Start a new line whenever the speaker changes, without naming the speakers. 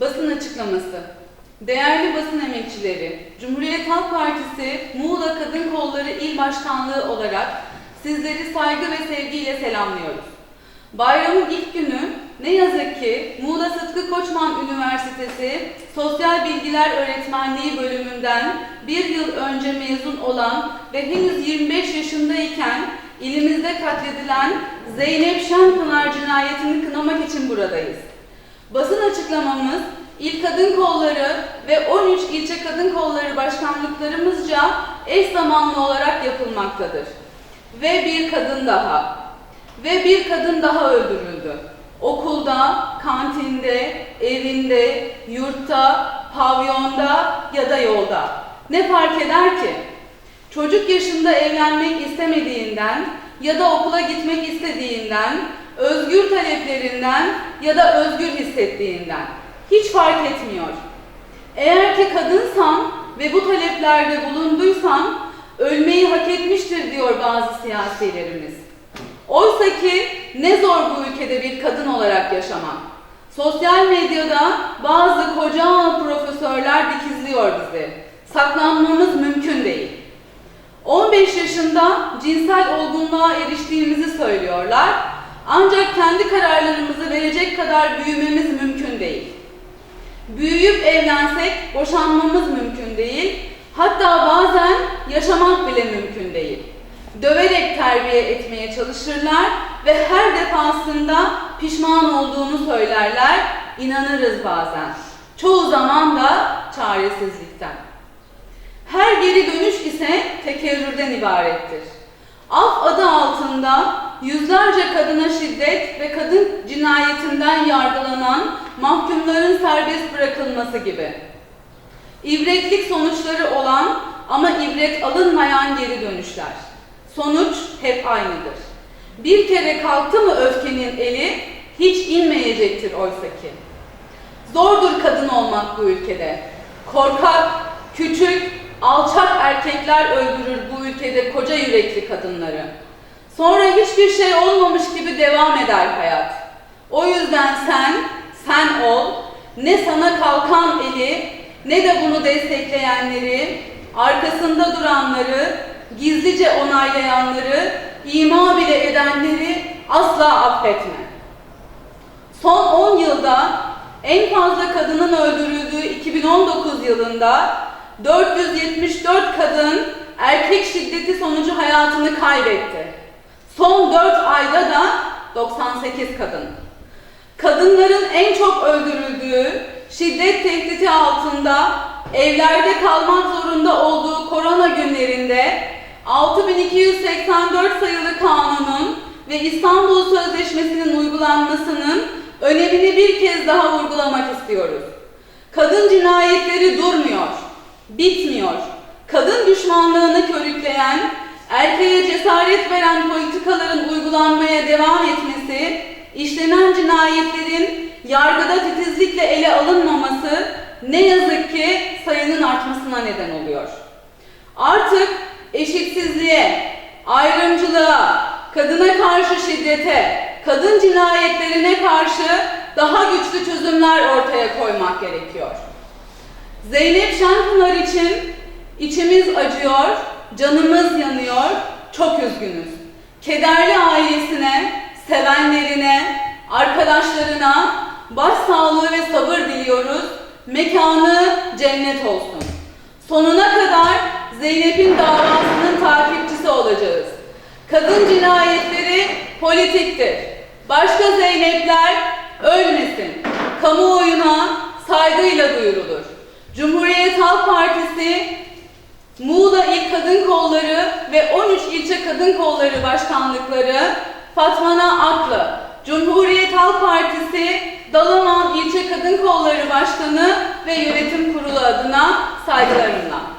Basın açıklaması. Değerli basın emekçileri, Cumhuriyet Halk Partisi Muğla Kadın Kolları İl Başkanlığı olarak sizleri saygı ve sevgiyle selamlıyoruz. Bayramın ilk günü ne yazık ki Muğla Sıtkı Koçman Üniversitesi Sosyal Bilgiler Öğretmenliği bölümünden bir yıl önce mezun olan ve henüz 25 yaşındayken ilimizde katledilen Zeynep Şenpınar cinayetini kınamak için buradayız. Basın açıklamamız İl Kadın Kolları ve 13 ilçe kadın kolları başkanlıklarımızca eş zamanlı olarak yapılmaktadır. Ve bir kadın daha. Ve bir kadın daha öldürüldü. Okulda, kantinde, evinde, yurtta, pavyonda ya da yolda. Ne fark eder ki? Çocuk yaşında evlenmek istemediğinden ya da okula gitmek istediğinden, özgür taleplerinden ya da özgür hissettiğinden. Hiç fark etmiyor. Eğer ki kadınsan ve bu taleplerde bulunduysan ölmeyi hak etmiştir diyor bazı siyasilerimiz. Oysa ki ne zor bu ülkede bir kadın olarak yaşamak. Sosyal medyada bazı koca profesörler dikizliyor bizi. Saklanmamız mümkün değil. 15 yaşında cinsel olgunluğa eriştiğimizi söylüyorlar. Ancak kendi kararlarımızı verecek kadar büyümemiz mümkün değil. Büyüyüp evlensek boşanmamız mümkün değil. Hatta bazen yaşamak bile mümkün değil. Döverek terbiye etmeye çalışırlar ve her defasında pişman olduğunu söylerler. İnanırız bazen. Çoğu zaman da çaresizlikten. Her geri dönüş ise tekerrürden ibarettir. Af adı altında yüzlerce kadına şiddet ve kadın cinayetinden yargılanan mahkumların serbest bırakılması gibi. İbretlik sonuçları olan ama ibret alınmayan geri dönüşler. Sonuç hep aynıdır. Bir kere kalktı mı öfkenin eli hiç inmeyecektir oysa ki. Zordur kadın olmak bu ülkede. Korkak, küçük, alçak erkekler öldürür bu ülkede koca yürekli kadınları. Sonra hiçbir şey olmamış gibi devam eder hayat. O yüzden sen, sen ol, ne sana kalkan eli, ne de bunu destekleyenleri, arkasında duranları, gizlice onaylayanları, ima bile edenleri asla affetme. Son 10 yılda en fazla kadının öldürüldüğü 2019 yılında 474 kadın erkek şiddeti sonucu hayatını kaybetti. Son 4 ayda da 98 kadın. Kadınların en çok öldürüldüğü, şiddet tehdidi altında evlerde kalmak zorunda olduğu korona günlerinde 6284 sayılı kanunun ve İstanbul Sözleşmesi'nin uygulanmasının önemini bir kez daha vurgulamak istiyoruz. Kadın cinayetleri durmuyor, bitmiyor. Kadın düşmanlığını körükleyen, erkeğe cesaret veren politikaların uygulanmaya devam etmesi, işlenen cinayetlerin yargıda titizlikle ele alınmaması ne yazık ki sayının artmasına neden oluyor. Artık eşitsizliğe, ayrımcılığa, kadına karşı şiddete, kadın cinayetlerine karşı daha güçlü çözümler ortaya koymak gerekiyor. Zeynep Şenpınar için içimiz acıyor, canımız yanıyor, çok üzgünüz. Kederli ailesine, sevenlerine, arkadaşlarına başsağlığı ve sabır diliyoruz. Mekanı cennet olsun. Sonuna kadar Zeynep'in davasının takipçisi olacağız. Kadın cinayetleri politiktir. Başka Zeynepler ölmesin. Kamuoyuna saygıyla duyurulur. Cumhuriyet Halk Partisi Muğla Kadın Kolları ve 13 ilçe kadın kolları başkanlıkları Fatmana Aklı, Cumhuriyet Halk Partisi Dalaman İlçe Kadın Kolları Başkanı ve Yönetim Kurulu adına saygılarımla.